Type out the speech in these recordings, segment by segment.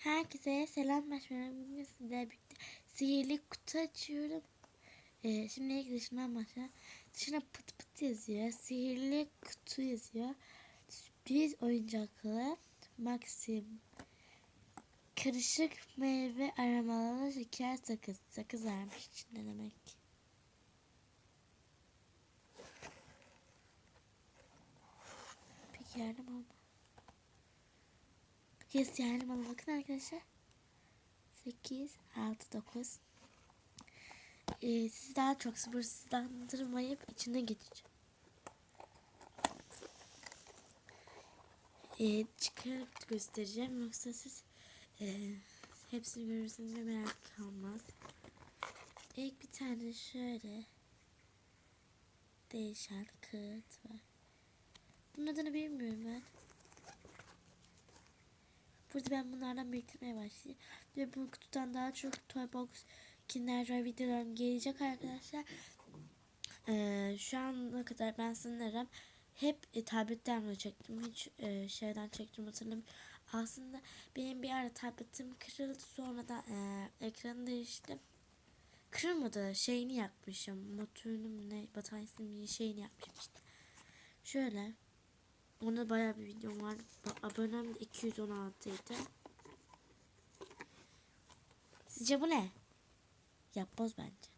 Herkese selam başlıyorum. Bugün sizlerle birlikte sihirli kutu açıyorum. Ee, şimdi ilk dışından başlayalım. Dışına pıt pıt yazıyor. Sihirli kutu yazıyor. Sürpriz oyuncaklı. Maxim. Karışık meyve aromalı şeker sakız. Sakız vermiş içinde demek. Peki yardım olma. Yes yardım olma. Bakın arkadaşlar. 8, 6, 9. Ee, sizi daha çok sabırsızlandırmayıp içine geçeceğim. Ee, çıkarıp göstereceğim. Yoksa siz e, hepsini görürsünüz ve merak kalmaz. İlk bir tane şöyle değişen kağıt var. Bunun adını bilmiyorum ben. Burada ben bunlardan biriktirmeye başlayayım. Ve bu kutudan daha çok Toybox Kinder Joy videolarım gelecek arkadaşlar. Ee, şu ana kadar ben sanırım hep e, tabletten çektim. Hiç e, şeyden çektim hatırlamıyorum. Aslında benim bir ara tabletim kırıldı. Sonra da e, ekranı değiştim. Kırılmadı. Şeyini yapmışım. Motorunu mu ne bataryasının şeyini yapmışım işte. Şöyle. Onda bayağı bir videom var. Abonem de 216 idi. Sizce bu ne? Yapboz bence.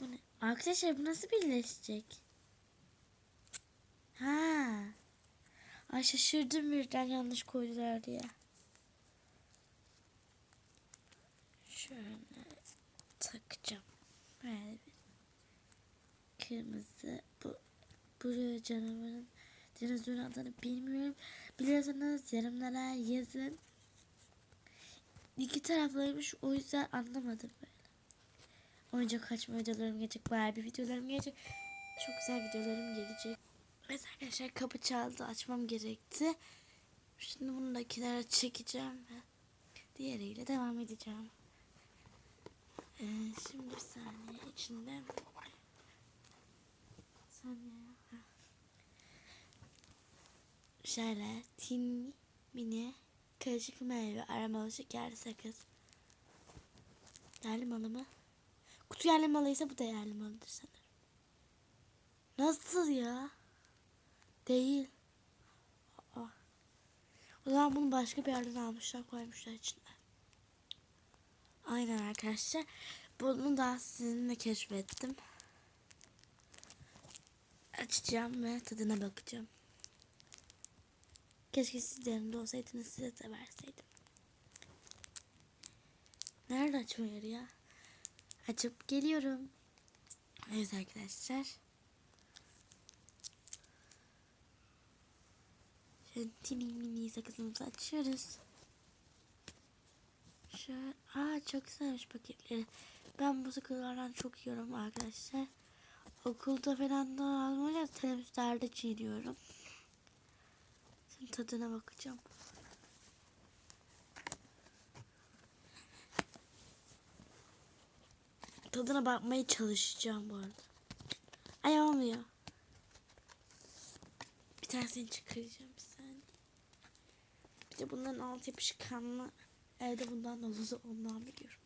Bu ne? Arkadaşlar bu nasıl birleşecek? Ha. Ay şaşırdım birden yanlış koydular diye. Şöyle takacağım. Böyle bir kırmızı bu canavarın dinozorun adını bilmiyorum. Biliyorsanız yorumlara yazın. İki taraflıymış o yüzden anlamadım böyle. Oyuncak kaçma videolarım gelecek. Bayağı bir videolarım gelecek. Çok güzel videolarım gelecek. Evet arkadaşlar kapı çaldı. Açmam gerekti. Şimdi bunu da kenara çekeceğim ve diğeriyle devam edeceğim. Ee, şimdi bir saniye içinde saniye. Heh. Şöyle tin mini karışık meyve aromalı şekerli sakız. Yerli malı mı? Kutu yerli malıysa bu da yerli malıdır sanırım. Nasıl ya? Değil. Aa. O zaman bunu başka bir yerden almışlar koymuşlar içine. Aynen arkadaşlar. Bunu da sizinle keşfettim. Açacağım ve tadına bakacağım. Keşke siz yanımda olsaydınız size de verseydim. Nerede açma yeri ya? Açıp geliyorum. Evet arkadaşlar. Şöyle tini mini sakızımızı açıyoruz. Şöyle, aa çok güzelmiş paketleri. Ben bu sakızlardan çok yiyorum arkadaşlar. Okulda falan da almayacağız. Teneffüslerde çiğniyorum. Tadına bakacağım. Tadına bakmaya çalışacağım bu arada. Ay olmuyor. Bir tanesini çıkaracağım bir saniye. Bir de bunların alt yapışkanlı evde bundan dolusu ondan biliyorum.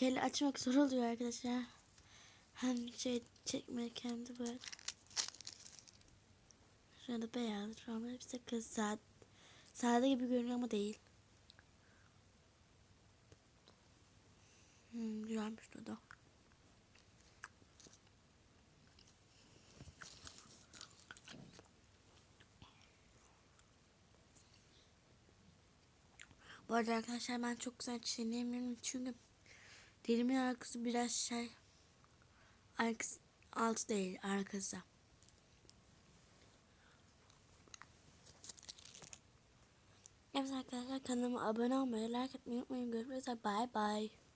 Tekerle açmak zor oluyor arkadaşlar. Hem şey çekmek hem de böyle. Şurada beyaz, şurada bir sakız sade, sade gibi görünüyor ama değil. Hmm, güzelmiş tadı. Bu arada arkadaşlar ben çok güzel çiğneyemiyorum çünkü dilimin arkası biraz şey arkası, altı değil arkası. Evet arkadaşlar kanalıma abone olmayı, like etmeyi unutmayın. Görüşürüz. Bye bye.